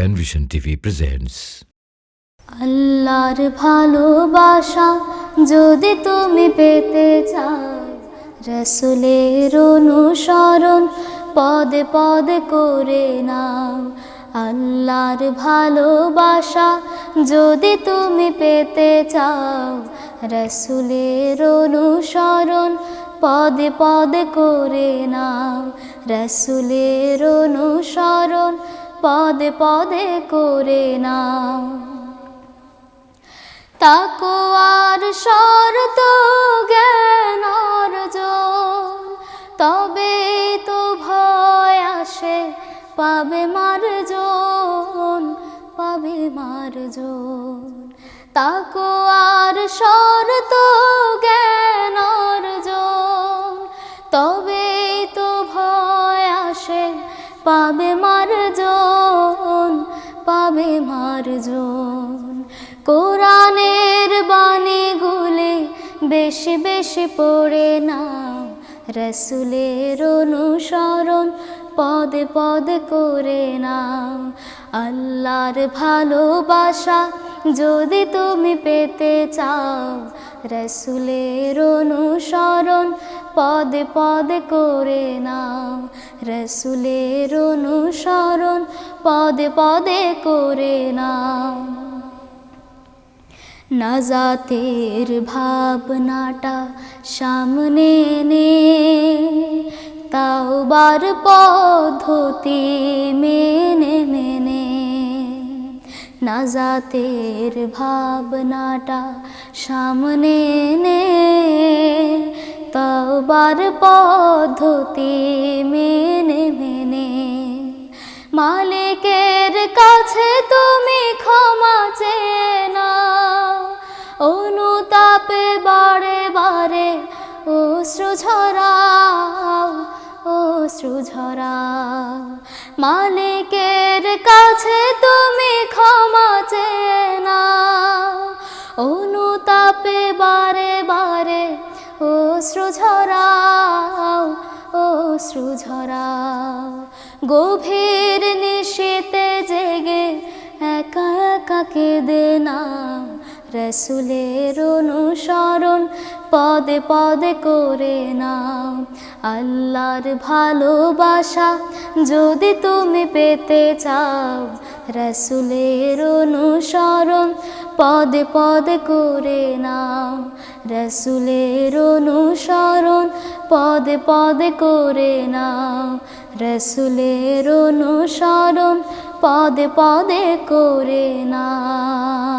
Penvision TV presents আল্লাহর ভালোবাসা যদি তুমি পেতে চাও, রসুলের অনুসরণ পদে পদে করে নাও। আল্লাহর ভালোবাসা যদি তুমি পেতে চাও, রসুলের অনুসরণ পদে পদে করে নাও। রসুলের অনুসরণ পদে পদে করে নাও তাকোয়ার শরত জ্ঞান অর্জন, তবে তো ভয় আসে, পাবে মার্জন পাবে মার্জন। তাকোয়ার শরত জ্ঞান অর্জন, তবে তো ভয় আসে, পাবে মার্জন পাবে কোরআনের বাণী বেশি বেশি পড়ে না রসুলের অনুসরণ পদে পদে করে না আল্লাহর ভালোবাসা যদি তুমি পেতে চাও, রসুলের অনুসরণ পদে পদে করে নাও রসুলের অনুসরণ পদে পদে করে নাও নাজাতের ভাবনাটা সামনে নে তাও বার পদ্ধতি মেনে মেনে। নাজাতের ভাবনাটা সামনে নে তাও বার পদ্ধতি মেনে মেনে। মালিকের কাছে তুমি ক্ষমা চেয়ে নাও। অনুতাপে বারে বারে অশ্রু ঝরাও অশ্রু ঝরাও। মালিকের কাছে তুমি ক্ষমা চেয়ে অশ্রু ঝরাও অশ্রু গভীর নিশীতে জেগে একা একা কেঁদে না। রসুলের অনুসরণ পদে পদে করে নাও। আল্লাহর ভালোবাসা যদি তুমি পেতে চাও, রসুলের অনুসরণ পদে পদে করে নাও রসুলের অনুসরণ পদে পদে করে নাও রসুলের অনুসরণ পদে পদে করে নাও